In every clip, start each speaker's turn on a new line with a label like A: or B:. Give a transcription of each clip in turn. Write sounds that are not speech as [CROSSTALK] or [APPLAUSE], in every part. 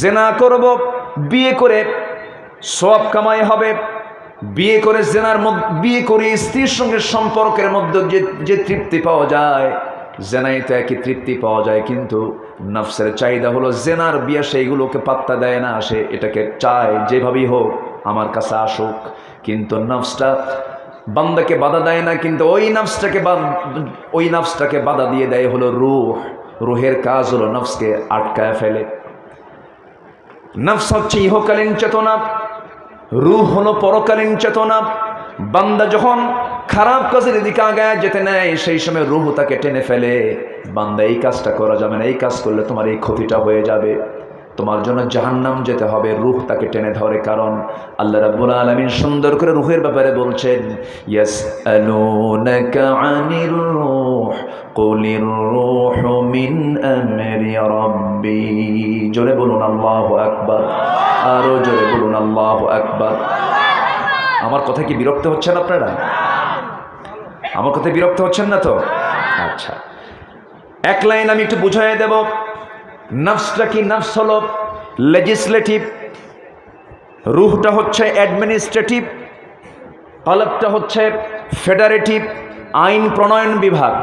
A: জেনা করব, বিয়ে করে সব কামাই হবে। বিয়ে করে জেনার বিয়ে করে স্ত্রীর সঙ্গে সম্পর্কের মধ্যে যে যে তৃপ্তি পাওয়া যায়, জেনাই তো একই তৃপ্তি পাওয়া যায়, কিন্তু নফসের চাহিদা হলো জেনার বিয়ে, সেইগুলোকে পাত্তা দেয় না, সে এটাকে চায় যেভাবেই হোক, আমার কাছে আসুক। কিন্তু নফসটা বান্দাকে বাধা দেয় না, কিন্তু ওই নফসটাকে ওই নফসটাকে বাধা দিয়ে দেয় হলো রুহ। রুহের কাজ হলো নফসকে আটকায় ফেলে। নফস হচ্ছে ইহকালীন চেতনা। রুহ হলো পরকালীন চেতনা। বান্দা যখন খারাপ কাজের দিকে আগায় যেতে নেয়, সেই সময় রুহ তাকে টেনে ফেলে। বান্দা, এই কাজটা করা যাবে না, এই কাজ করলে তোমার এই ক্ষতিটা হয়ে যাবে। তোমার জন্য জাহান্নাম যেতে হবে, রুহ তাকে টেনে ধরে কারণ আল্লাহ রাব্বুল আলামিন সুন্দর করে রুহের ব্যাপারে বলছেন আনির মিন আমরি রাব্বি। জোরে বলুন আল্লাহু আকবার, আরও জোরে বলুন আল্লাহু আকবার। আমার কথা কি বিরক্ত হচ্ছেন আপনারা? আমার কথা বিরক্ত হচ্ছেন না তো? আচ্ছা এক লাইন আমি একটু বুঝাই দেব। নফসটা কি নফস হলো লেজিসলেটিভ রুহটা হচ্ছে অ্যাডমিনিস্ট্রেটিভ কলবটা হচ্ছে ফেডারেটিভ আইন প্রণয়ন বিভাগ।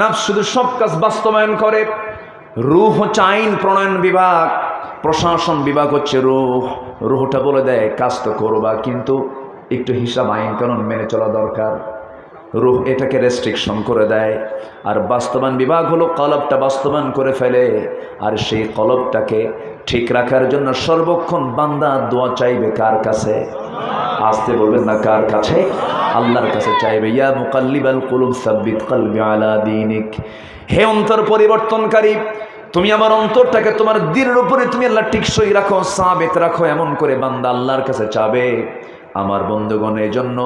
A: নফস শুধু সব কাজ বাস্তবায়ন করে, রুহ হচ্ছে আইন প্রণয়ন বিভাগ, প্রশাসন বিভাগ হচ্ছে রুহ। রুহটা বলে দেয়, কাজ তো করবা, কিন্তু একটু হিসাব আইন কানুন মেনে চলা দরকার। রুহ এটাকে রেস্ট্রিকশন করে দেয়। আর বাস্তবান বিভাগ হলো কলবটা বাস্তবায়ন করে ফেলে। আর সেই কলবটাকে ঠিক রাখার জন্য সর্বক্ষণ বান্দা দোয়া চাইবে কার কাছে? আসতে বলবেন না কার কাছে? আল্লাহর কাছে চাইবে, ইয়া মুকাল্লিবাল কুলুব, সাব্বিত কলবি আলা দীনিক। হে অন্তর পরিবর্তনকারী, তুমি আমার অন্তরটাকে তোমার দিনের উপরে তুমি আল্লাহ টিকসই রাখো, সাবেত রাখো, এমন করে বান্দা আল্লাহর কাছে চাবে। আমার বন্ধুগণ এই জন্য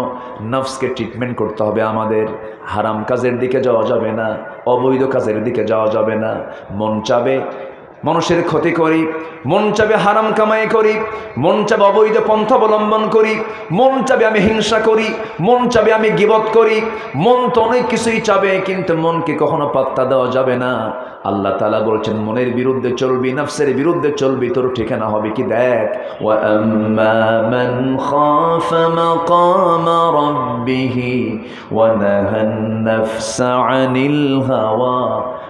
A: নফসকে ট্রিটমেন্ট করতে হবে আমাদের। হারাম কাজের দিকে যাওয়া যাবে না, অবৈধ কাজের দিকে যাওয়া যাবে না। মন চাবে মানুষের ক্ষতি করি, মন চাবে হারাম কামাই করি, মন চাবে অবৈধ পন্থা অবলম্বন করি, মন চাবে আমি হিংসা করি, মন চাবে আমি গিবত করি, মন তো অনেক কিছুই চাবে, কিন্তু মনকে কখনো পাত্তা দেওয়া যাবে না। আল্লাহ তালা বলছেন, মনের বিরুদ্ধে চলবি, নফসের বিরুদ্ধে চলবি, তোর ঠিকানা হবে কি দেখ?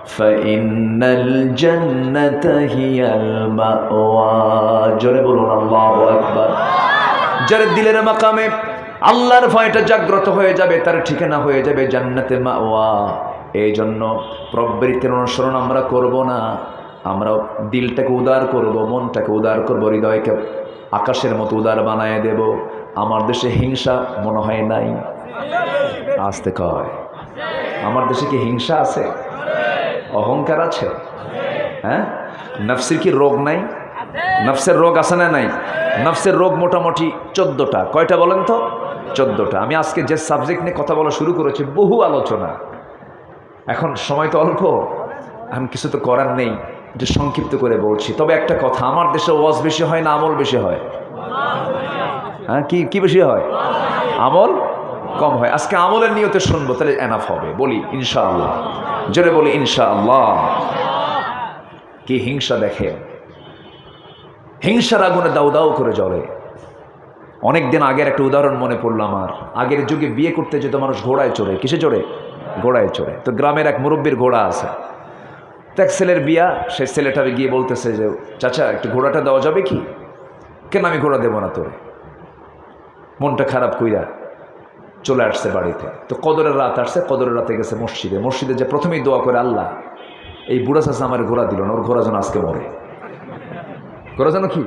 A: مَنْ خَافَ مَقَامَ رَبِّهِ وَنَهَى النَّفْسَ عَنِ الْهَوَى فَإِنَّ الْجَنَّةَ هِيَ الْمَأْوَى জোরে বলুন আল্লাহু আকবার যার দিলের মাকামে আল্লাহর ভয়টা জাগ্রত হয়ে যাবে তার ঠিকানা হয়ে যাবে জান্নাতে মাওয়া এই জন্য প্রবৃত্তির অনুসরণ আমরা করব না আমরা দিলটাকে উদার করব মনটাকে উদার করব হৃদয়কে আকাশের মতো উদার বানায় দেব আমার দেশে হিংসা মনে হয় নাই আসতে কয় আমার দেশে কি হিংসা আছে অহংকার আছে? হ্যাঁ? নফসির কি রোগ নাই? নফসের রোগ আছে না নাই? নফসের রোগ মোটামুটি চোদ্দোটা। কয়টা বলেন তো? চোদ্দোটা। আমি আজকে যে সাবজেক্ট নিয়ে কথা বলা শুরু করেছি, বহু আলোচনা। এখন সময় তো অল্প। এখন কিছু তো করার নেই। একটু সংক্ষিপ্ত করে বলছি। তবে একটা কথা, আমার দেশে ওয়াজ বেশি হয় না আমল বেশি হয়? হ্যাঁ কি কি বেশি হয়? আমল? কম হয়। আজকে আমলের নিয়তে শুনব, তাহলে এনাফ হবে। বলি, ইনশাআল্লাহ। জোরে বলি, ইনশাআল্লাহ। কি হিংসা দেখে। হিংসার আগুনে দাউ দাউ করে জ্বলে। অনেক দিন আগের একটা উদাহরণ মনে পড়ল আমার। আগের যুগে বিয়ে করতে যেত মানুষ ঘোড়ায় চড়ে। কিসে চড়ে? ঘোড়ায় চড়ে। তো গ্রামের এক মুরব্বীর ঘোড়া আছে। তো এক ছেলের বিয়া সে ছেলেটারে গিয়ে বলতেছে যে, চাচা, একটু ঘোড়াটা দেওয়া যাবে কি? কেন আমি ঘোড়া দেবো না তোরে? মনটা খারাপ কইরা। চলে আসছে বাড়িতে। তো কদরের রাত আসছে, কদরের রাতে গেছে মসজিদে। মসজিদে যে প্রথমেই দোয়া করে আল্লাহ, এই বুড়া চাষা আমার ঘোড়া দিল না, ওর ঘোড়া যেন আজকে মরে। ঘোড়া যেন কি?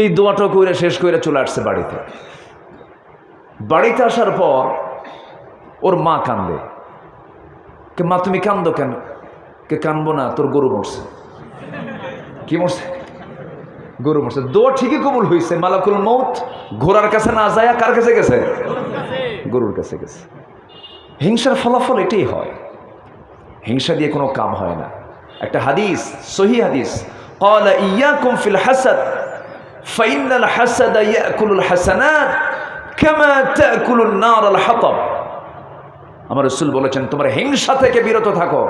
A: এই দোয়াটা কইরা শেষ করে চলে আসছে বাড়িতে। বাড়িতে আসার পর ওর মা কান্দে। কে, মা, তুমি কান্দো কেন? কে, কানবো না, তোর গরু মরছে। কি মরছে? গরু মরছে। দোয়া ঠিকই কবুল হয়েছে মালাকুল মৌত ঘোড়ার কাছে না যায় কার কাছে গেছে? গরুর কাছে গেছে। হিংসার ফলাফল এটাই হয়। হিংসা দিয়ে কোনো কাম হয় না। একটা হাদিস, সহি হাদিস কলা ইয়া কুমফিল আল আমার রসুল বলেছেন, তোমার হিংসা থেকে বিরত থাকো।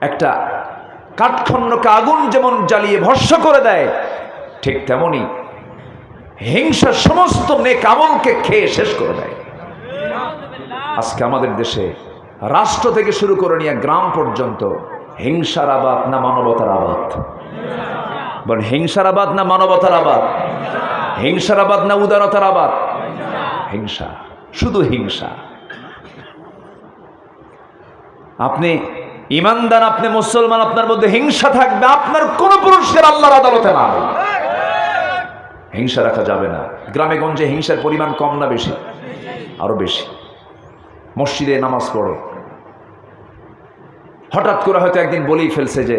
A: একটা কাঠখণ্ডকে আগুন যেমন জ্বালিয়ে ভস্য করে দেয়, ঠিক তেমনই হিংসা সমস্ত নেক আমলকে খেয়ে শেষ করে দেয়। আজকে আমাদের দেশে রাষ্ট্র থেকে শুরু করে নিয়ে গ্রাম পর্যন্ত হিংসার আবাদ না মানবতার আবাদ? বলেন হিংসার আবাদ না মানবতার আবাদ? হিংসার আবাদ না উদারতার আবাদ? হিংসা, শুধু হিংসা। আপনি ইমানদার, আপনি মুসলমান, আপনার মধ্যে হিংসা থাকবে, আপনার কোন পুরুষের আল্লাহর আদালতে না। হিংসা রাখা যাবে না। গ্রামে গঞ্জে হিংসার পরিমাণ কম না বেশি? আরও বেশি। মসজিদে নামাজ পড়ে। হঠাৎ করে হয়তো একদিন বলেই ফেলছে যে,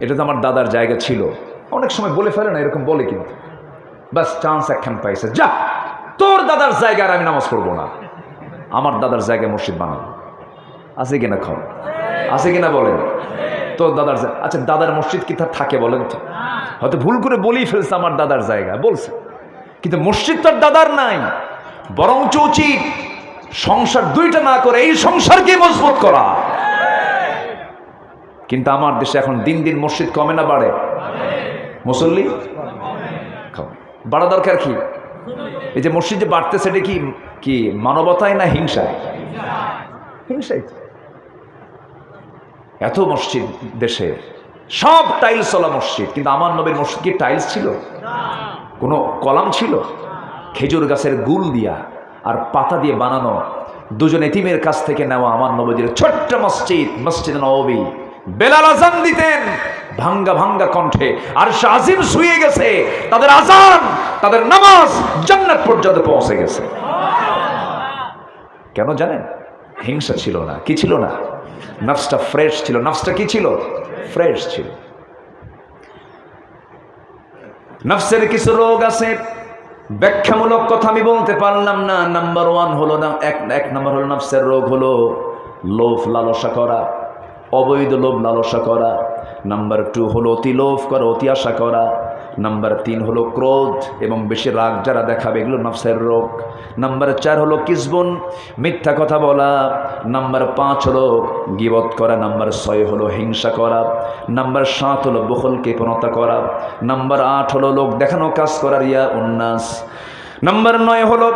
A: এটা তো আমার দাদার জায়গা ছিল। অনেক সময় বলে ফেলে না, এরকম বলে কিন্তু। বাস চান্স একখান পাইছে। যা, তোর দাদার জায়গায় আর আমি নামাজ পড়ব না। আমার দাদার জায়গায় মসজিদ বানাবো আছে কিনা খাও আছে কিনা বলেন? তোর দাদার আচ্ছা দাদার মসজিদ কি তার থাকে বলেন তো? হয়তো ভুল করে বলেই ফেলছে আমার দাদার জায়গা, বলছে। কিন্তু মসজিদ তার দাদার নাই, বরঞ্চ উচিত সংসার দুইটা না করে এই সংসারকে মজবুত করা। কিন্তু আমার দেশে এখন দিন দিন মসজিদ কমে না বাড়ে। মুসল্লি। বাড়া দরকার কি? এই যে মসজিদ যে বাড়তেছে, এটা কি কি মানবতায় না হিংসায়? হিংসাই তো। এত মসজিদ দেশে। সব টাইলস চলা মসজিদ, কিন্তু আমার নবীর মসজিদ কি টাইলস ছিল? কোনো কলাম ছিল? খেজুর গাছের গুল দিয়া আর পাতা দিয়ে বানানো। দুজন এতিমের কাছ থেকে নেওয়া আমার নবীর ছোট্ট মসজিদ মসজিদ নবী। বেলাল আজান দিতেন, ভাঙ্গা ভাঙ্গা কণ্ঠে। আর শাহিম শুয়ে গেছে, তাদের আজান, তাদের নামাজ জান্নাত পর্যন্ত পৌঁছে গেছে। কেন জানেন? হিংসা ছিল না, কি ছিল না? নফসটা ফ্রেশ ছিল। নফসটা কি ছিল? ফ্রেশ ছিল। নফসের কিছু রোগ আছে, ব্যাখ্যামূলক কথা আমি বলতে পারলাম না। নাম্বার ওয়ান হলো না, এক এক নাম্বার হলো নফসের রোগ হলো লোভ লালসা করা, অবৈধ লোভ লালসা করা। নাম্বার টু হলো অতি লোভ করা, অতি আশা করা। নাম্বার তিন হলো ক্রোধ এবং বেশি রাগ যারা দেখাবে, এগুলো নফসের রোগ। নাম্বার চার হলো কিসবন, মিথ্যা কথা বলা। নাম্বার পাঁচ হলো গিবত করা। নাম্বার ছয় হলো হিংসা করা। নাম্বার সাত হলো বহল কৃপণতা করা। নাম্বার আট হলো লোক দেখানো, কাজ করার ইয়া উন্নাস। নাম্বার নয় হলো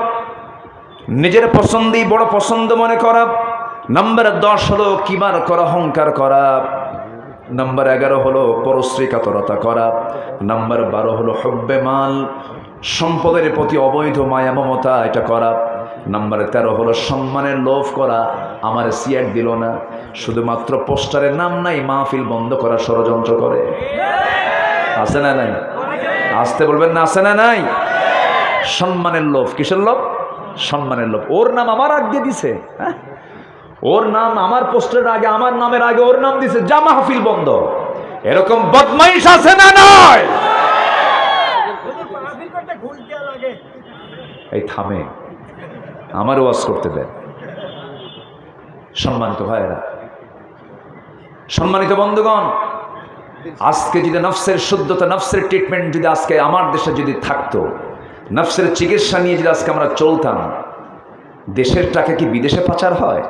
A: নিজের পছন্দেই বড় পছন্দ মনে করা। নাম্বার দশ হলো কিবার করা, অহংকার করা। নাম্বার এগারো হলো পরশ্রী কাতরতা করা। নাম্বার বারো হলো হব্বে মাল, সম্পদের প্রতি অবৈধ মায়া মমতা, এটা করা। নাম্বার তেরো হলো সম্মানের লোভ করা, আমার সিয়ার দিল না। শুধুমাত্র পোস্টারের নাম নাই, মাহফিল বন্ধ করা ষড়যন্ত্র করে। আছে না নাই? আসতে বলবেন না, আছে না নাই? সম্মানের লোভ, কিসের লোভ? সম্মানের লোভ। ওর নাম আমার আগ দিয়ে দিছে হ্যাঁ? ওর নাম আমার পোস্টারের আগে, আমার নামের আগে ওর নাম দিছে, যা মাহফিল বন্ধ। এরকম বদমাইশ আছে না নয় এই থামে, আমার ওয়াজ করতে দেন সম্মানিত ভাইয়েরা, সম্মানিত বন্ধুগণ, আজকে যদি নফসের শুদ্ধতা, নফসের ট্রিটমেন্ট যদি আজকে আমার দেশে যদি থাকতো, নফসের চিকিৎসা নিয়ে যদি আজকে আমরা চলতাম দেশের টাকা কি বিদেশে পাচার হয়?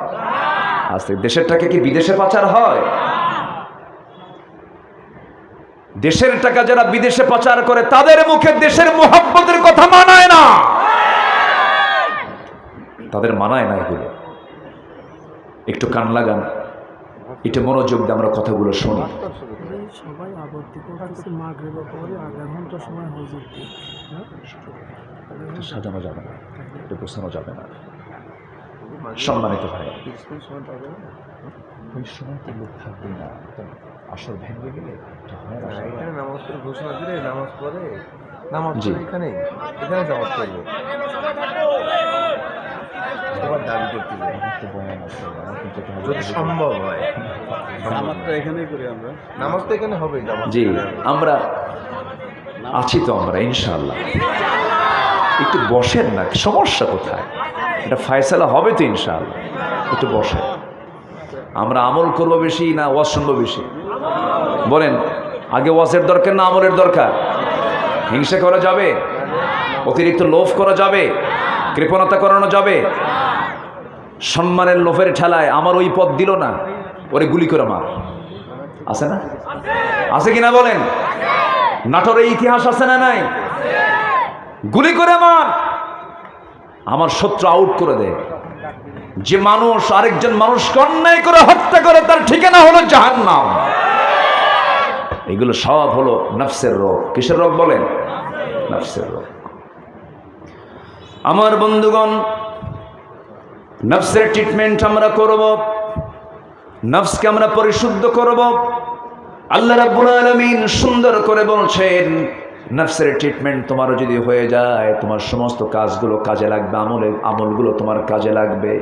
A: আজকে দেশের টাকা কি বিদেশে পাচার হয়? দেশের টাকা যারা বিদেশে পাচার করে তাদের মুখে দেশের মোহাব্বতের কথা মানায় না। তাদের মানায় না এগুলো। একটু কান লাগান একটু মনোযোগ দিয়ে আমরা কথাগুলো শুনি।
B: সবাই আপত্তি করতেছে মাগরিবের পরে আধা ঘণ্টা সময় হজুর
A: সাজানো যাবে না এটা গোছানো যাবে না। সম্মানিত ভাই। ওই সময় তো লোক থাকবে না তো আসর ভেঙে গেলে হয়।
C: এখানে নামাজ পড়ে ঘোষণা দিলে নামাজ পড়ে নামাজ পড়ে এখানে এখানে নামাজ পড়ব সবার দাবি করতে যদি সম্ভব হয়।
B: নামাজটা এখানেই করি আমরা।
C: নামাজ তো এখানে হবে
A: জি আমরা আছি তো আমরা ইনশাল্লাহ একটু বসেন না সমস্যা কোথায়? এটা ফায়সালা হবে তো ইনশাল্লাহ একটু বসে আমরা আমল করব বেশি না ওয়াজ শুনব বেশি? বলেন, আগে ওয়াজের দরকার না আমলের দরকার? হিংসা করা যাবে? অতিরিক্ত লোভ করা যাবে? কৃপণতা করানো যাবে? সম্মানের লোভের ঠেলায় আমার ওই পথ দিল না, ওরে গুলি করে মার। আছে না? আছে কিনা বলেন? নাটোরে ইতিহাস আছে না নাই? গুলি করে মার। আমার শত্রু আউট করে দেয়। যে মানুষ আরেকজন মানুষকে অন্যায় করে হত্যা করে, তার ঠিকানা হলো জাহান্নাম। এগুলো সব হলো নফসের রোগ। কিসের রোগ বলেন? নফসের রোগ। আমার বন্ধুগণ, নফসের ট্রিটমেন্ট আমরা করব, নফসকে আমরা পরিশুদ্ধ করব। আল্লাহ রাব্বুল আলামিন সুন্দর করে বলছেন নফসের ট্রিটমেন্ট তোমারও যদি হয়ে যায়, তোমার সমস্ত কাজগুলো কাজে লাগবে আমলে আমলগুলো তোমার কাজে লাগবে।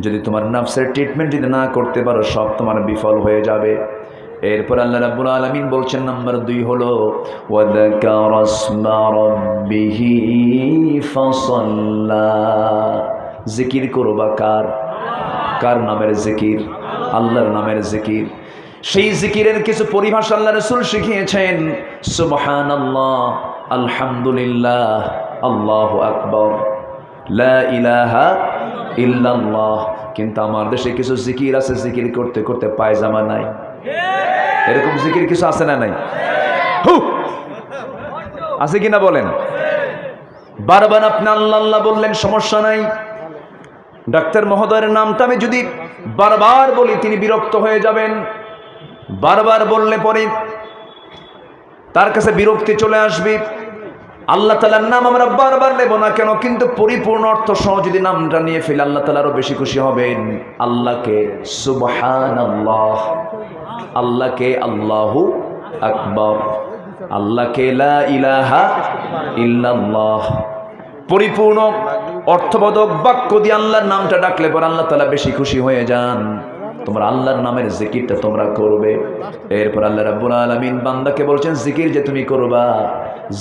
A: যদি তোমার নফসের ট্রিটমেন্ট যদি না করতে পারো, সব তোমার বিফল হয়ে যাবে। এরপর আল্লাহ রাব্বুল আলামিন বলছেন, নাম্বার দুই হলো জিকির করবা কার? কার নামের জিকির? আল্লাহর নামের জিকির। সেই জিকিরের কিছু পরিভাষা আল্লাহ রসুল শিখিয়েছেন সুবহান আল্লাহ আলহামদুলিল্লাহ, আল্লাহ আকবর ইলাহা কিন্তু আমার দেশে কিছু জিকির আছে, জিকির করতে করতে পায়জামা নাই। এরকম জিকির কিছু আছে না নাই! আছে কিনা বলেন? বারবার আপনি আল্লাহ আল্লাহ বললেন, সমস্যা নাই। ডাক্তার মহোদয়ের নামটা আমি যদি বারবার বলি, তিনি বিরক্ত হয়ে যাবেন। বারবার বললে পরে তার কাছে বিরক্তি চলে আসবে। আল্লাহ তালার নাম আমরা বারবার নেব না কেন, কিন্তু পরিপূর্ণ অর্থ সহ যদি নামটা নিয়ে ফেলে, আল্লাহ তালা আরও বেশি খুশি হবেন। আল্লাহকে সুবহান আল্লাহ আল্লাহকে আল্লাহু আকবর, আল্লাহকে ইলাহা ইল্লাল্লাহ। পরিপূর্ণ অর্থবোধক বাক্য দিয়ে আল্লাহর নামটা ডাকলে পর আল্লাহ তালা বেশি খুশি হয়ে যান। তোমরা আল্লাহর নামের জিকিরটা তোমরা করবে। এরপর আল্লাহ রাব্বুল আলমিন বান্দাকে বলছেন, জিকির যে তুমি করবা,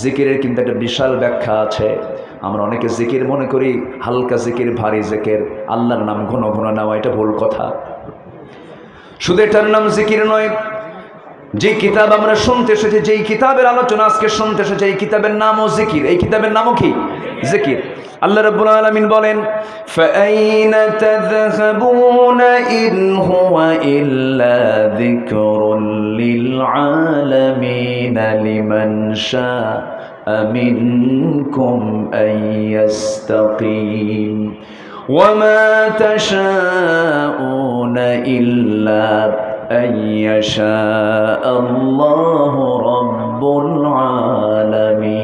A: জিকিরের কিন্তু একটা বিশাল ব্যাখ্যা আছে। আমরা অনেকে জিকির মনে করি, হালকা জিকির, ভারী জিকির, আল্লাহর নাম ঘন ঘন নেওয়া, এটা ভুল কথা। শুধু এটার নাম জিকির নয় যে কিতাব আমরা শুনতে এসেছি, যেই কিতাবের আলোচনা আজকে শুনতে এসেছে, এই কিতাবের নামও জিকির। এই কিতাবের নামও কি? জিকির। আল্লাহ রাব্বুল আলামিন বলেন, ফাআইনা তাযহাবুনা ইন হুয়া ইল্লা যিকরুল লিল আলামিন লিমান শা মিনকুম আইয়াস্তাকিম ওয়া মা তাশাউনা ইল্লা أن يشاء الله رب العالمين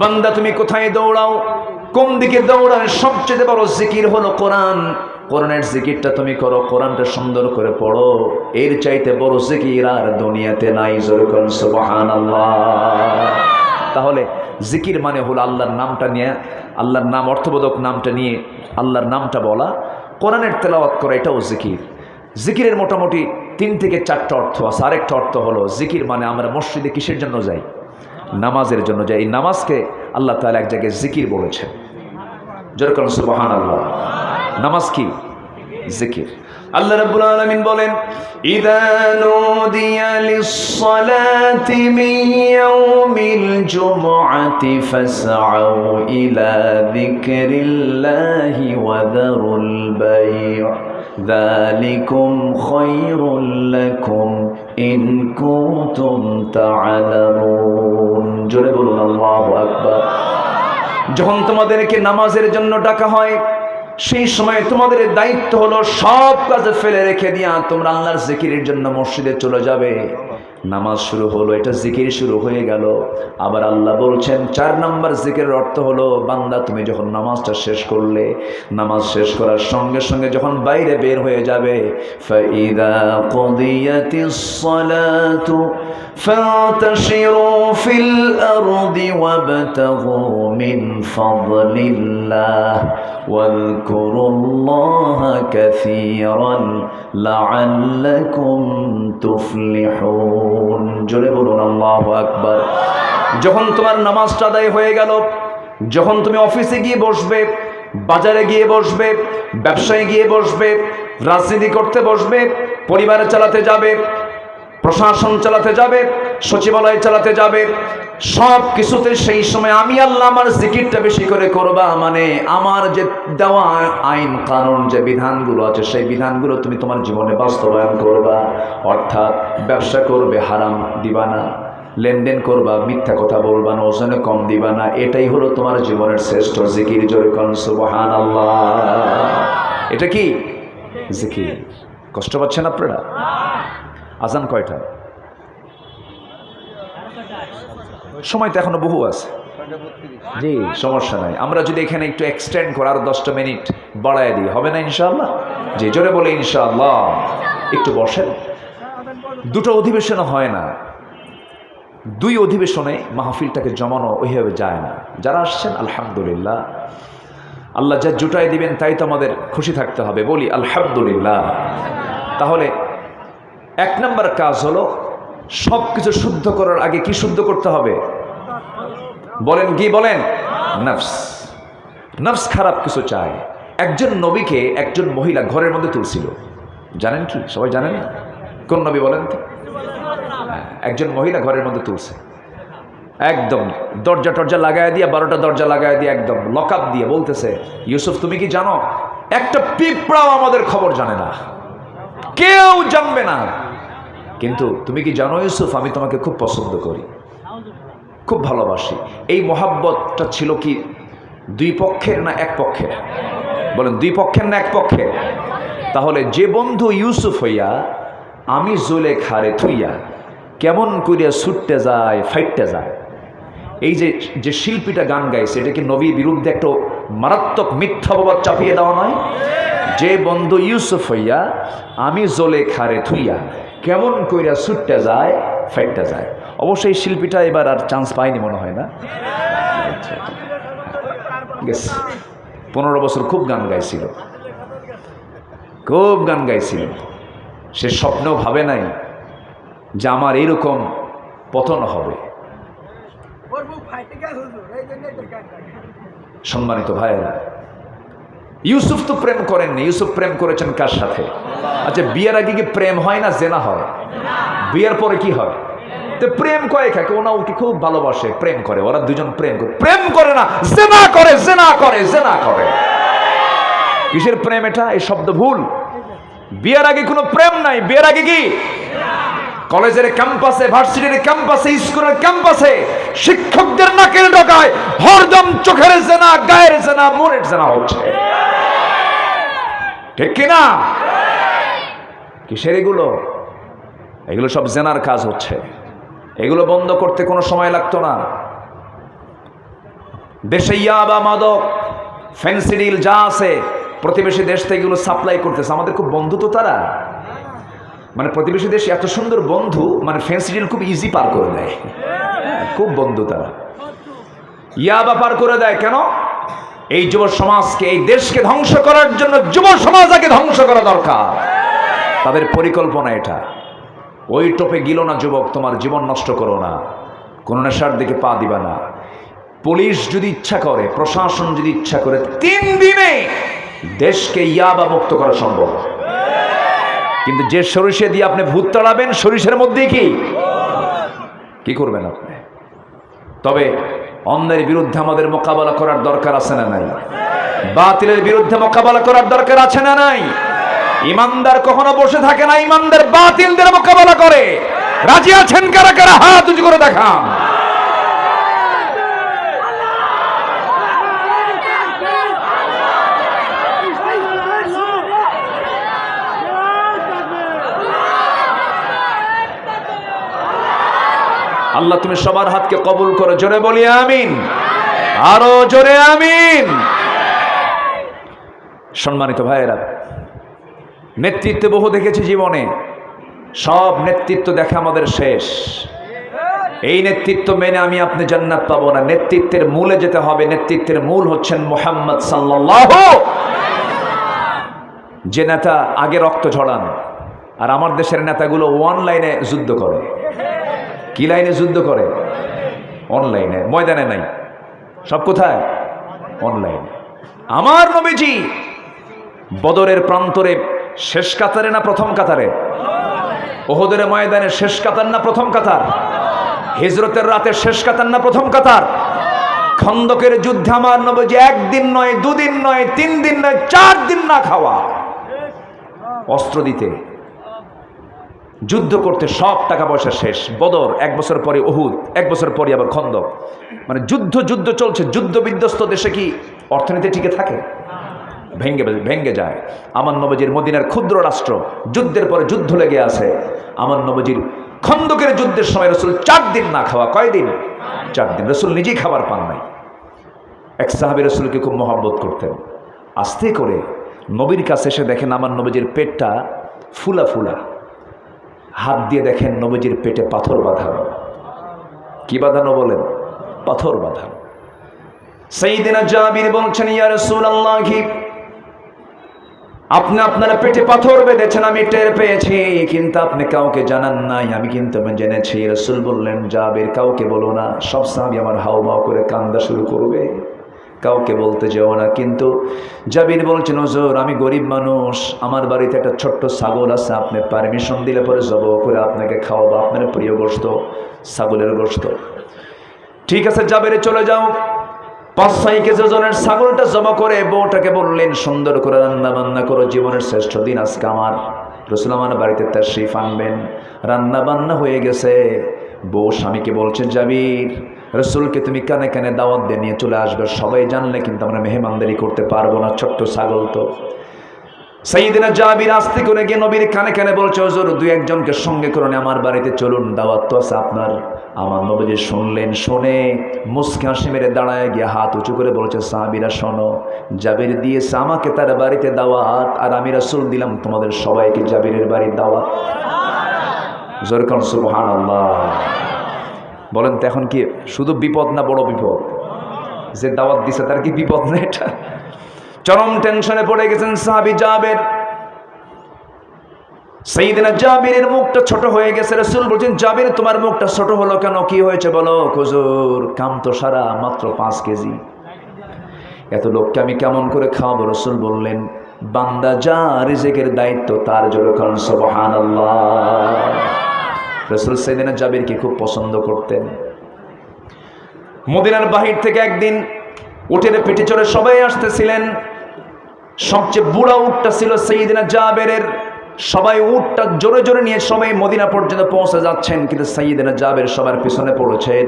A: বান্দা তুমি কোথায় দৌড়াও কোন দিকে দৌড়ায় সবচেয়ে বড় জিকির হলো কোরআন কোরআনের জিকিরটা তুমি করো কোরআনটা সুন্দর করে পড়ো এর চাইতে বড় জিকির আর দুনিয়াতে নাই যেরকম সুবহানাল্লাহ তাহলে জিকির মানে হলো আল্লাহর নামটা নিয়ে আল্লাহর নাম অর্থবোধক নামটা নিয়ে আল্লাহর নামটা বলা কোরআনের তেলাওয়াত করা এটাও জিকির জিকিরের মোটামুটি তিন থেকে চারটা অর্থ আছে। আরেকটা অর্থ হলো, জিকির মানে আমরা মসজিদে কিসের জন্য যাই? নামাজের জন্য যাই। এই নামাজকে আল্লাহ তাআলা এক জায়গায় জিকির বলেছেন। যেরকম সুবহান আল্লাহ নামাজ কি? জিকির। আল্লাহ রাব্বুল আলামিন বলেন, ইদা নুদিয়া লিস-সালাতি মিন ইয়াউমিল জুমআতি ফাসআউ ইলা যিকরিল্লাহি ওয়া দারুল বাই' ذلكم خير لكم إن كنتم تعلمون জোরে বলুন আল্লাহু আকবার যখন তোমাদেরকে নামাজের জন্য ডাকা হয় সেই সময় তোমাদের দায়িত্ব হলো সব কাজে ফেলে রেখে দিয়া তোমরা আল্লাহর জিকিরের জন্য মসজিদে চলে যাবে নামাজ শুরু হলো, এটা জিকির শুরু হয়ে গেল। আবার আল্লাহ বলছেন, চার নাম্বার জিকের অর্থ হলো, বান্দা, তুমি যখন নামাজটা শেষ করলে, নামাজ শেষ করার সঙ্গে সঙ্গে যখন বাইরে বের হয়ে যাবে ফাইদা কদিয়াতি فَانتَشِرُوا فِي الْأَرْضِ وَابْتَغُوا مِنْ فَضْلِ اللَّهِ واذكروا الله كثيرا لعلكم تفلحون জোরে বলুন আল্লাহু আকবার যখন তোমার নামাজটা আদায় হয়ে গেল যখন তুমি অফিসে গিয়ে বসবে বাজারে গিয়ে বসবে ব্যবসায় গিয়ে বসবে রাজনীতি করতে বসবে পরিবার চালাতে যাবে প্রশাসন চালাতে যাবে, সচিবালয় চালাতে যাবে, সব কিছুতে সেই সময় আমি আল্লাহ আমার জিকিরটা বেশি করে করবা মানে আমার যে দেওয়া আইন কানুন যে বিধানগুলো আছে, সেই বিধানগুলো তুমি তোমার জীবনে বাস্তবায়ন করবা। অর্থাৎ ব্যবসা করবে, হারাম দিবা না। লেনদেন করবা, মিথ্যা কথা বলবা না, ওজনে কম দিবা না। এটাই হলো তোমার জীবনের শ্রেষ্ঠ জিকির, জোরে সুবহান এটা কি? জিকির। কষ্ট পাচ্ছেন আপনারা? আজান কয়টা? সময় তো এখনও বহু আছে। জি, সমস্যা নাই। আমরা যদি এখানে একটু এক্সটেন্ড করে আরও দশটা মিনিট বাড়ায় দিই, হবে না ইনশাআল্লাহ? যে জোরে বলে ইনশাআল্লাহ। একটু বসেন। দুটো অধিবেশন হয় না। দুই অধিবেশনে মাহফিলটাকে জমানো ওইভাবে যায় না। যারা আসছেন, আলহামদুলিল্লাহ। আল্লাহ যা জুটাই দিবেন, তাই তো আমাদের খুশি থাকতে হবে। বলি, আলহামদুলিল্লাহ। তাহলে এক নম্বর কাজ হলো সব কিছু শুদ্ধ করার আগে কি শুদ্ধ করতে হবে? বলেন কি বলেন? নফস। নফস খারাপ কিছু চায় একজন নবীকে একজন মহিলা ঘরের মধ্যে তুলছিল। জানেন কি? সবাই জানেন কোন নবী বলেন তো? হ্যাঁ, একজন মহিলা ঘরের মধ্যে তুলছে। একদম দরজা টরজা লাগায় দিয়ে বারোটা দরজা লাগায় দিয়ে একদম লকআপ দিয়ে বলতেছে ইউসুফ তুমি কি জানো? একটা পিঁপড়াও আমাদের খবর জানে না। কেউ জানবে না। কিন্তু তুমি কি জানো ইউসুফ? আমি তোমাকে খুব পছন্দ করি। খুব ভালোবাসি। এই মহাব্বতটা ছিল কি দুই পক্ষের না এক পক্ষের? বলেন, দুই পক্ষের না এক পক্ষের? তাহলে যে বন্ধু ইউসুফ হইয়া, আমি জোলে খারে থুইয়া কেমন করিয়া ছুটতে যায়, ফাইটতে যায়? এই যে যে শিল্পীটা গান গাইছে, এটা কি নবীর বিরুদ্ধে একটা মারাত্মক মিথ্যা মিথ্যাবাদ চাপিয়ে দেওয়া নয়? যে বন্ধু ইউসুফ হইয়া, আমি জোলে খারে থুইয়া কেমন কইরা ছুটতে যায় ফাইটতে যায়। অবশ্যই শিল্পীটা এবার আর চান্স পায়নি মনে হয় না। পনেরো বছর খুব গান গাইছিল। খুব গান গাইছিল। সে স্বপ্নেও ভাবে নাই যে আমার এরকম পতন হবে। সম্মানিত ভাইয়েরা ইউসুফ তো প্রেম করেননি। ইউসুফ প্রেম করেছেন কার সাথে? আচ্ছা বিয়ের আগে কি প্রেম হয় না জেনা হয়? বিয়ের পরে কি হয়? তো প্রেম কয়ে খাকে ওনা ওকে খুব ভালোবাসে, প্রেম করে। ওরা দুজন প্রেম করে। প্রেম করে না, জেনা করে জেনা করে জেনা করে। কিসের প্রেম এটা? এই শব্দ ভুল। বিয়ের আগে কোনো প্রেম নাই। বিয়ের আগে কি? কলেজের ক্যাম্পাসে, ভার্সিটির ক্যাম্পাসে, স্কুলের ক্যাম্পাসে শিক্ষকদের নাকের ডগায় হরদম চোখের জেনা, গায়ের জেনা, মনের জেনা হচ্ছে। ঠিক কিনা? কিসের এগুলো? এগুলো সব জেনার কাজ হচ্ছে। এগুলো বন্ধ করতে কোনো সময় লাগতো না। দেশে ইয়াবা, মাদক ফেন্সিডিল যা আছে, প্রতিবেশী দেশ থেকে এগুলো সাপ্লাই করতেছে। আমাদের খুব বন্ধু তো তারা। মানে প্রতিবেশী দেশ এত সুন্দর বন্ধু মানে ফেন্সিডিল খুব ইজি পার করে দেয়। খুব বন্ধু তারা। ইয়াবা পার করে দেয় কেন? এই যুব সমাজকে, এই দেশকে ধ্বংস করার জন্য যুব সমাজ আগে ধ্বংস করা দরকার। তাদের পরিকল্পনা এটা। ওই টোপে গিল না যুবক, তোমার জীবন নষ্ট করো না। কোনো নেশার দিকে পা দিবা না। পুলিশ যদি ইচ্ছা করে, প্রশাসন যদি ইচ্ছা করে, তিন দিনে দেশকে ইয়াবা মুক্ত করা সম্ভব। কিন্তু যে সরিষে দিয়ে আপনি ভূত তাড়াবেন, সরিষের মধ্যে কি? কি করবেন আপনি? তবে অন্যের বিরুদ্ধে আমাদের মোকাবেলা করার দরকার আছে না নাই? বাতিলের বিরুদ্ধে মোকাবেলা করার দরকার আছে না নাই? ইমানদার কখনো বসে থাকে না, ইমানদার বাতিলদের মোকাবেলা করে। রাজি আছেন কারা কারা? হাত উঁচু করে দেখান। আল্লাহ তুমি সবার হাতকে কবুল করো। জোরে বলি আমিন। আরও জোরে আমিন। সম্মানিত ভাইয়েরা, নেতৃত্ব বহু দেখেছি জীবনে। সব নেতৃত্ব দেখা আমাদের শেষ। এই নেতৃত্ব মেনে আমি আপনি জান্নাত পাবো না। নেতৃত্বের মূলে যেতে হবে। নেতৃত্বের মূল হচ্ছেন মোহাম্মদ সাল্লাহ যে নেতা আগে রক্ত ঝড়ান আর আমার দেশের নেতাগুলো ওয়ান লাইনে যুদ্ধ করে। কি লাইনে যুদ্ধ করে? অনলাইনে। ময়দানে নাই। সব কোথায়? অনলাইনে। আমার নবীজি বদরের প্রান্তরে শেষ কাতারে না প্রথম কাতারে? ওহদের ময়দানে শেষ কাতার না প্রথম কাতার? হিজরতের রাতে শেষ কাতার না প্রথম কাতার? খন্দকের যুদ্ধে আমার নবজি একদিন নয়, দুদিন নয়, তিন দিন নয়, চার দিন না খাওয়া। অস্ত্র দিতে। যুদ্ধ করতে সব টাকা পয়সা শেষ। বদর, এক বছর পরে অহুদ এক বছর পরে আবার খন্দ মানে যুদ্ধ যুদ্ধ চলছে। যুদ্ধ বিধ্বস্ত দেশে কি অর্থনীতি টিকে থাকে? ভেঙ্গে ভেঙ্গে যায়। আমার নবজির মদিনার ক্ষুদ্র রাষ্ট্র, যুদ্ধের পরে যুদ্ধ লেগে আছে। আমার নবজির খন্দকের যুদ্ধের সময় রসুল চার দিন না খাওয়া। কয়দিন চার দিন। রসুল নিজেই খাবার পান নাই। এক সাহাবি রসুলকে খুব মহব্বত করতেন। আস্তে করে নবীর কাছে এসে দেখেন আমার নবজির পেটটা ফুলা ফুলা। হাত দিয়ে দেখেন নবজির পেটে পাথর বাঁধানো কি বাঁধানো বলেন? পাথর বাঁধানো সেইদিনা জাবির বলছেন, ইয়া রাসূলুল্লাহি, আপনি আপনার পেটে পাথর বেঁধেছেন, আমি টের পেয়েছি, কিন্তু আপনি কাউকে জানান নাই, আমি কিন্তু আমি জেনেছি। রসুল বললেন, জাবির কাউকে বলো না, সব সাহাবি আমার হাও মাও করে কান্দা শুরু করবে। কাউকে বলতে যেও না। কিন্তু জাবির বলছেন ওজোর আমি গরিব মানুষ, আমার বাড়িতে একটা ছোট্ট ছাগল আছে, আপনি পারমিশন দিলে পরে জব করে আপনাকে খাওয়াবো, আপনার প্রিয় গোস্ত ছাগলের গোস্ত ঠিক আছে, জাবেরে, চলে যাও। পাঁচ ছয় কেজি ছাগলটা জমা করে বউটাকে বললেন, সুন্দর করে রান্না বান্না করো, জীবনের শ্রেষ্ঠ দিন আজকে আমার। রসুল আমার বাড়িতে তার শিফ আনবেন রান্না বান্না হয়ে গেছে। বউ স্বামীকে বলছেন, জাবির রসুলকে তুমি কানে কানে দাওয়াত দিয়ে নিয়ে চলে আসবে। সবাই জানলে কিন্তু আমরা মেহমানদারি করতে পারব না, ছোট্ট ছাগল তো। সেইদিনা জাবির আস্তে করে গিয়ে নবীর কানে কানে বলছে, হজুর, দুই একজনকে সঙ্গে করে নিয়ে আমার বাড়িতে চলুন, দাওয়াত তো আছে আপনার। আমার নবীজি শুনলেন, শুনে মুসকে হাসি মেরে দাঁড়ায় গিয়ে হাত উঁচু করে বলছে, সাহাবিরা, শোনো, জাবির দিয়েছে আমাকে তার বাড়িতে দাওয়াত, আর আমি রাসুল দিলাম তোমাদের সবাইকে জাবিরের বাড়ির দাওয়াত। জোরকান সুবহান আল্লাহ বলেন তো এখন কি শুধু বিপদ না বড় বিপদ? যে দাওয়াত দিছে তার কি বিপদ না এটা? চরম টেনশনে পড়ে গেছেন সাহাবি জাবের। সেইদিনা জাবিরের মুখটা ছোট হয়ে গেছে। রসুল বলছেন, জাবির, তোমার মুখটা ছোট হলো কেন? কি হয়েছে বলো? খুজুর কাম তো সারা, মাত্র পাঁচ কেজি। এত লোককে আমি কেমন করে খাওয়াবো? রসুল বললেন, বান্দা যা রিজেকের দায়িত্ব তার জন্য কারণ সবহান রসুল সেদিনা জাবিরকে খুব পছন্দ করতেন। মদিনার বাহির থেকে একদিন উঠের পিঠে চড়ে সবাই আসতেছিলেন, সবচেয়ে বুড়া উটটা ছিল সেইদিনা জাবেরের। সবাই উটটা জোরে জোরে নিয়ে সবাই মদিনা পর্যন্ত পৌঁছে যাচ্ছেন, কিন্তু সাইদিনা জাবের সবার পিছনে পড়েছেন।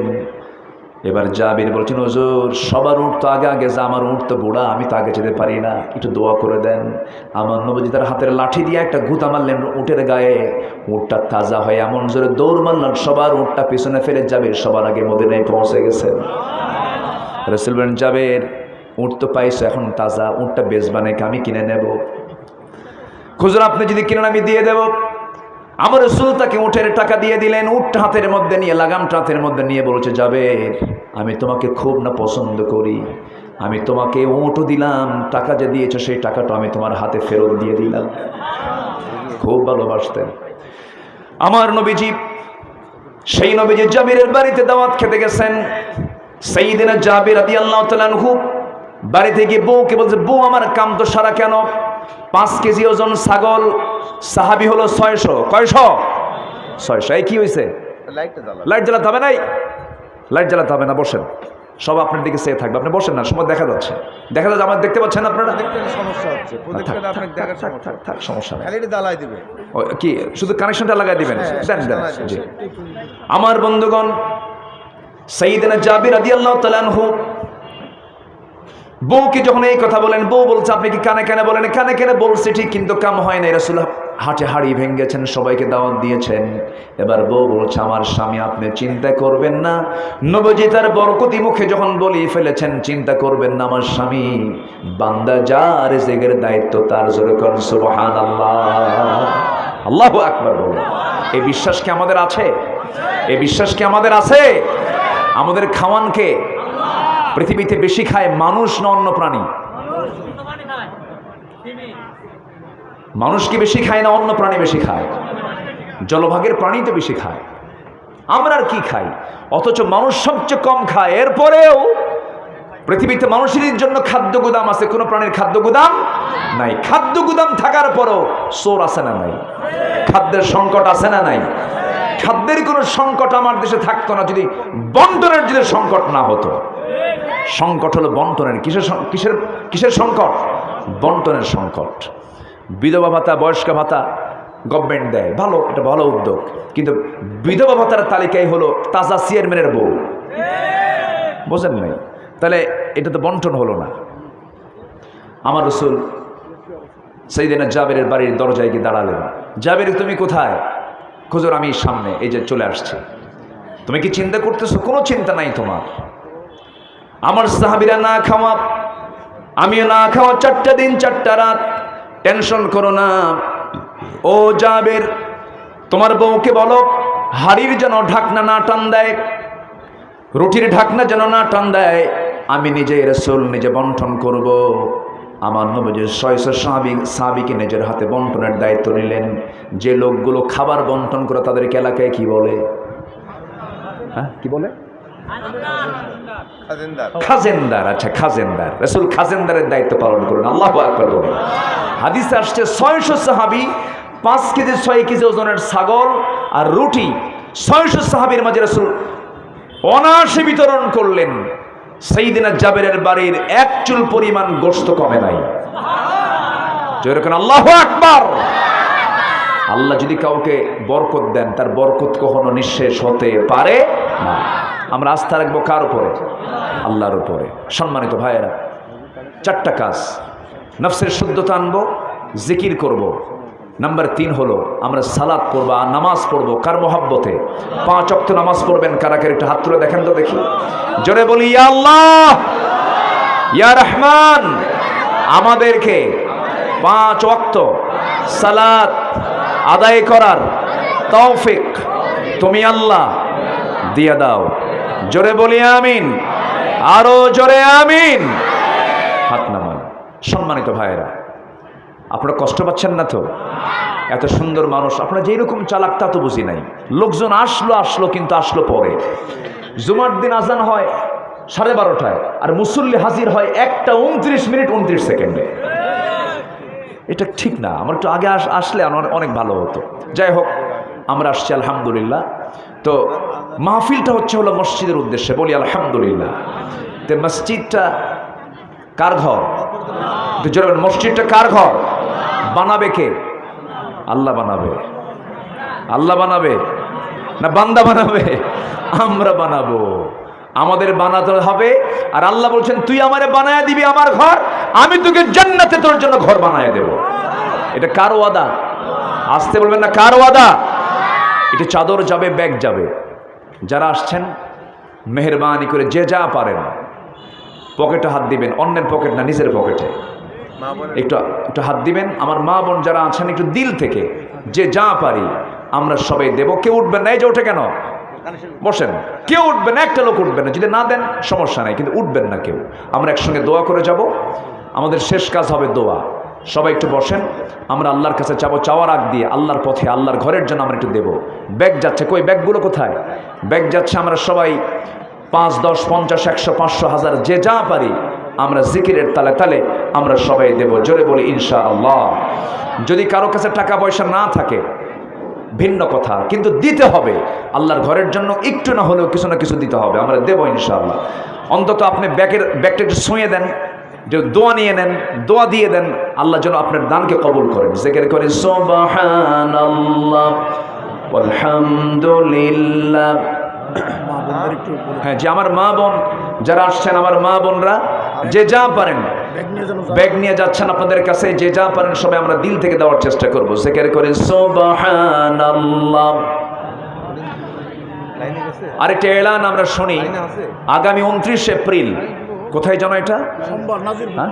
A: এবার জাবির বলছেন, হুজুর, সবার উঠ তো আগে আগে যা, আমার উঠ তো বুড়া, আমি তো আগে যেতে পারি না। একটু দোয়া করে দেন। আমার নবজি তার হাতের লাঠি দিয়ে একটা গুতা মারলেন উটের গায়ে। উটটা তাজা হয় এমন জোরে দৌড় মারলেন, সবার উটটা পিছনে ফেলে যাবে সবার আগে মদিনায় পৌঁছে গেছেন। রসুল বলেন, জাবের, উট তো পাইছো, এখন তাজা, উটটা বেচবানে আমি কিনে নেব? খুচরা আপনি যদি কিনে আমি দিয়ে দেব। আমার রসুল তাকে উঠের টাকা দিয়ে দিলেন, উঠ হাতের মধ্যে নিয়ে, লাগামটা হাতের মধ্যে নিয়ে বলছে, যাবে, আমি তোমাকে খুব না পছন্দ করি। আমি তোমাকে উঁটও দিলাম, টাকা যে দিয়েছ সেই টাকাটা আমি তোমার হাতে ফেরত দিয়ে দিলাম। খুব ভালোবাসতেন। আমার নবীজি, সেই নবীজি জাবিরের বাড়িতে দাওয়াত খেতে গেছেন। সেই দিনে জাবির আদি আল্লাহ তালু বাড়িতে গিয়ে বউকে বলছে, বউ, আমার কাম তো সারা কেন? পাঁচ কেজি ওজন ছাগল সাহাবি হলো ছয়শো। কয়শো? ছয়শো। এই কি হয়েছে লাইট জ্বালাতে হবে নাই? লাইট জ্বালাতে হবে না বসেন। সব আপনার দিকে সে থাকবে। আপনি বসেন না সময় দেখা যাচ্ছে। দেখা যাচ্ছে আমার দেখতে পাচ্ছেন আপনারা?
C: সমস্যা হচ্ছে। সমস্যা দিবে
A: কি শুধু কানেকশনটা লাগাই দিবেন?
C: হ্যাঁ,
A: দেন দেন
C: লাগাই দিবেন।
A: আমার বন্ধুগণ সাইদিনা জাবির আদি আল্লাহ তালানহু বউকে যখন এই কথা বলেন, বউ বলছে, আপনি কি কানে কানে বলেন? কানে কানে বলছে, ঠিক, কিন্তু কাম হয় না রাসূল হাটে হাড়ি ভেঙ্গেছেন সবাইকে দাওয়াত দিয়েছেন। এবার বউ বলছে, আমার স্বামী, আপনি চিন্তা করবেন না। নবজি তার বরকতি মুখে যখন বলি ফেলেছেন, চিন্তা করবেন না, আমার স্বামী। বান্দা যা রেজেকের দায়িত্ব, তার জোরে করেন সুবহানাল্লাহ। আল্লাহ আকবার বলে। এই বিশ্বাস কি আমাদের আছে? এই বিশ্বাস কি আমাদের আছে? আমাদের খাওয়ানকে পৃথিবীতে বেশি খায় মানুষ না অন্য প্রাণী? মানুষ কি বেশি খায় না অন্য প্রাণী বেশি খায়? জলভাগের প্রাণী তো বেশি খায়। আমরা আর কি খাই? অথচ মানুষ সবচেয়ে কম খায়। এরপরেও পৃথিবীতে মানুষের জন্য খাদ্য গুদাম আছে। কোনো প্রাণীর খাদ্য গুদাম নাই। খাদ্য গুদাম থাকার পরও সোর আছে না নাই? খাদ্যের সংকট আছে না নাই? খাদ্যের কোনো সংকট আমার দেশে থাকতো না যদি বন্টনের যদি সংকট না হতো। সংকট হলো বন্টনের। কিসের কিসের কিসের সংকট? বন্টনের সংকট। বিধবা ভাতা, বয়স্ক ভাতা গভর্নমেন্ট দেয়। ভালো, এটা ভালো উদ্যোগ। কিন্তু বিধবা ভাতার তালিকায় হলো তাজা চেয়ারম্যানের বউ। বোঝেন নাই? তাহলে এটা তো বন্টন হলো না। আমার রসুল সেইদিনা জাবেরের বাড়ির দরজায় গিয়ে দাঁড়ালেন। জাবের, তুমি কোথায়? খুঁজোর, আমি সামনে। এই যে চলে আসছি। তুমি কি চিন্তা করতেছো? কোনো চিন্তা নাই তোমার। আমার সাহাবিরা না খাওয়া, আমিও না খাওয়া চারটা দিন, চারটা রাত। টেনশন করো না। ও জাবের, তোমার বউকে বলো, হাড়ির যেন ঢাকনা না টান দেয়, রুটির ঢাকনা যেন না টান দেয়, আমি নিজে রসুল নিজে বন্টন করব। আমার নবীর ছয়শো সাহাবি, সাহাবিকে নিজের হাতে বন্টনের দায়িত্ব নিলেন। যে লোকগুলো খাবার বন্টন করে তাদেরকে এলাকায় কি বলে? হ্যাঁ কি বলে?
C: খাজেনদার।
A: আচ্ছা খাজেনদার। রসুল খাজেনদারের দায়িত্ব পালন করুন, আল্লাহ আকবর বলুন। আসছে, ছয়শো সাহাবি, পাঁচ কেজি, ছয় কেজি ওজনের ছাগল আর রুটি ছয়শো সাহাবির মাঝে রসুল অনায়াসে বিতরণ করলেন। সেই দিনের জাবেরের বাড়ির এক চুল পরিমাণ গোস্ত কমে নাই। যেরকম আল্লাহ আকবার। আল্লাহ যদি কাউকে বরকত দেন, তার বরকত কখনো নিঃশেষ হতে পারে না। আমরা আস্থা রাখব কার উপরে? আল্লাহর উপরে। সম্মানিত ভাইয়েরা, চারটা কাজ। নফসের শুদ্ধতা আনব, জিকির করব। নাম্বার তিন হলো, আমরা সালাদ পড়ব আর নামাজ পড়ব কার মহাব্বতে? পাঁচ অক্ত নামাজ পড়বেন কারাকের একটা হাত তুলে দেখেন তো দেখি। জোরে বলি, ইয়া আল্লাহ! ইয়া রহমান! আমাদেরকে পাঁচ অক্ত সালাদ আদায় করার তৌফিক তুমি আল্লাহ দিয়ে দাও। জোরে বলি আমিন। আরও জোরে আমিন। হাত নামান। সম্মানিত ভাইয়েরা, আপনারা কষ্ট পাচ্ছেন না তো? এত সুন্দর মানুষ, আপনারা যেই রকম চালাক তা তো বুঝি নাই। লোকজন আসলো আসলো, কিন্তু আসলো পরে। জুমার দিন আজান হয় সাড়ে বারোটায়, আর মুসল্লি হাজির হয় একটা উনত্রিশ মিনিট উনত্রিশ সেকেন্ডে। এটা ঠিক না, আমার একটু আগে আস- আসলে আমার অনেক ভালো হতো। যাই হোক, আমরা আসছি, আলহামদুলিল্লাহ। তো মাহফিলটা হচ্ছে হলো মসজিদের উদ্দেশ্যে। বলি, আলহামদুলিল্লাহ। তো মসজিদটা কার ঘর? জোরে মসজিদটা কার ঘর? বানাবে কে? আল্লাহ বানাবে। আল্লাহ বানাবে না বান্দা বানাবে? আমরা বানাবো। আমাদের বানাতে হবে। আর আল্লাহ বলছেন, তুই আমারে বানায় দিবি আমার ঘর, আমি তোকে জান্নাতে তোর জন্য ঘর বানায় দেব। এটা কার ওয়াদা? আসতে বলবেন না, কার ওয়াদা? এটা চাদর যাবে, ব্যাগ যাবে। যারা আসছেন মেহরবানি করে যে যা পারেন পকেটে হাত দিবেন অন্যের পকেট না নিজের পকেটে। একটু একটু হাত দিবেন আমার মা বোন যারা আছেন একটু দিল থেকে যে যা পারি আমরা সবাই দেব। কেউ উঠবেন না এই যে ওঠে কেন? বসেন। কেউ উঠবেন না একটা লোক উঠবেন না। যদি না দেন সমস্যা নাই কিন্তু উঠবেন না কেউ। আমরা একসঙ্গে দোয়া করে যাব। আমাদের শেষ কাজ হবে দোয়া। সবাই একটু বসেন। আমরা আল্লাহর কাছে চাবো চাওয়ার আগ দিয়ে আল্লাহর পথে, আল্লাহর ঘরের জন্য আমরা একটু দেব। ব্যাগ যাচ্ছে কই? ব্যাগগুলো কোথায়? ব্যাগ যাচ্ছে আমরা সবাই পাঁচ, দশ, পঞ্চাশ, একশো, পাঁচশো, হাজার, যে যা পারি আমরা জিকিরের তালে তালে আমরা সবাই দেব। জোরে বলি ইনশা আল্লাহ যদি কারও কাছে টাকা পয়সা না থাকে, ভিন্ন কথা, কিন্তু দিতে হবে। আল্লাহর ঘরের জন্য একটু না হলেও কিছু না কিছু দিতে হবে। আমরা দেবো, ইনশাআল্লাহ। অন্তত আপনি ব্যাগের, ব্যাগটা একটু ছুঁয়ে দেন। যে দোয়া নিয়ে নেন দোয়া দিয়ে দেন আল্লাহ যেন আপনার দানকে কবুল করেন। জেকের করে সুবহানাল্লাহ আলহামদুলিল্লাহ হ্যাঁ যে আমার মা বোন যারা আসছেন আমার মা বোনরা যে যা পারেন
B: ব্যাগ নিয়ে
A: যাচ্ছেন আপনাদের কাছে যে যা পারেন সবাই আমরা দিল থেকে দেওয়ার চেষ্টা করব। জেকের করে সুবহানাল্লাহ। আরেকটা এলান আমরা শুনি আগামী উনত্রিশ এপ্রিল। কোথায় জানো এটা?
B: নাজির
A: হ্যাঁ?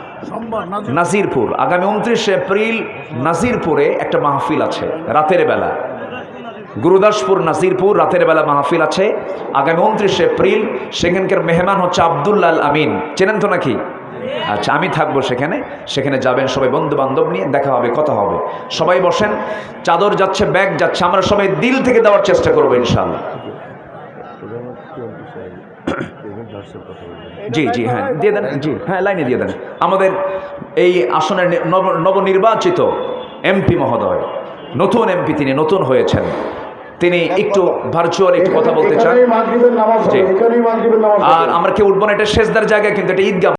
A: নাজিরপুর। আগামী উনত্রিশে এপ্রিল নাজিরপুরে একটা মাহফিল আছে রাতের বেলা। গুরুদাসপুর নাজিরপুর রাতের বেলা মাহফিল আছে। আগামী উনত্রিশে এপ্রিল সেখানকার মেহমান হচ্ছে আবদুল্লাহ আল আমিন। চেনেন তো নাকি? আচ্ছা আমি থাকব সেখানে। সেখানে যাবেন সবাই বন্ধু বান্ধব নিয়ে দেখা হবে কথা হবে। সবাই বসেন চাদর যাচ্ছে ব্যাগ যাচ্ছে আমরা সবাই দিল থেকে দেওয়ার চেষ্টা করব ইনশাআল্লাহ। [COUGHS] জি জি হ্যাঁ দিয়ে দেন জি হ্যাঁ লাইনে দিয়ে দেন। আমাদের এই আসনের নব নবনির্বাচিত এমপি মহোদয় নতুন এমপি তিনি নতুন হয়েছেন। তিনি একটু ভার্চুয়াল একটু কথা বলতে চান। আর আমরা কেউ উঠবো না এটা শেষদার জায়গায় কিন্তু এটা ঈদগাহ